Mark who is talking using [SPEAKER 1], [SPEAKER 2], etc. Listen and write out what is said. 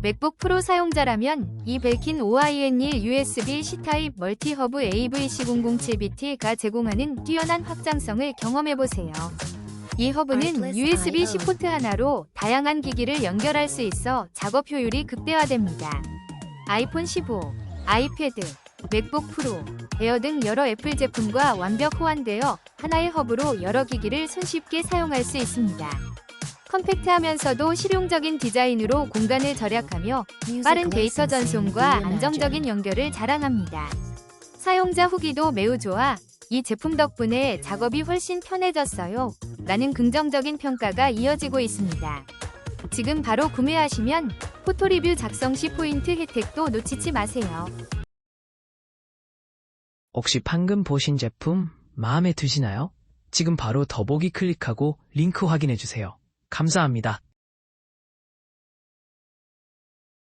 [SPEAKER 1] 맥북 프로 사용자라면 이 벨킨 OIN1 USB C타입 멀티 허브 AVC007BT가 제공하는 뛰어난 확장성을 경험해보세요. 이 허브는 USB-C 포트 하나로 다양한 기기를 연결할 수 있어 작업 효율이 극대화됩니다. 아이폰 15, 아이패드, 맥북 프로, 에어 등 여러 애플 제품과 완벽 호환되어 하나의 허브로 여러 기기를 손쉽게 사용할 수 있습니다. 컴팩트하면서도 실용적인 디자인으로 공간을 절약하며 빠른 데이터 전송과 안정적인 연결을 자랑합니다. 사용자 후기도 매우 좋아 이 제품 덕분에 작업이 훨씬 편해졌어요. 라는 긍정적인 평가가 이어지고 있습니다. 지금 바로 구매하시면 포토 리뷰 작성 시 포인트 혜택도 놓치지 마세요.
[SPEAKER 2] 혹시 방금 보신 제품 마음에 드시나요? 지금 바로 더보기 클릭하고 링크 확인해 주세요. 감사합니다.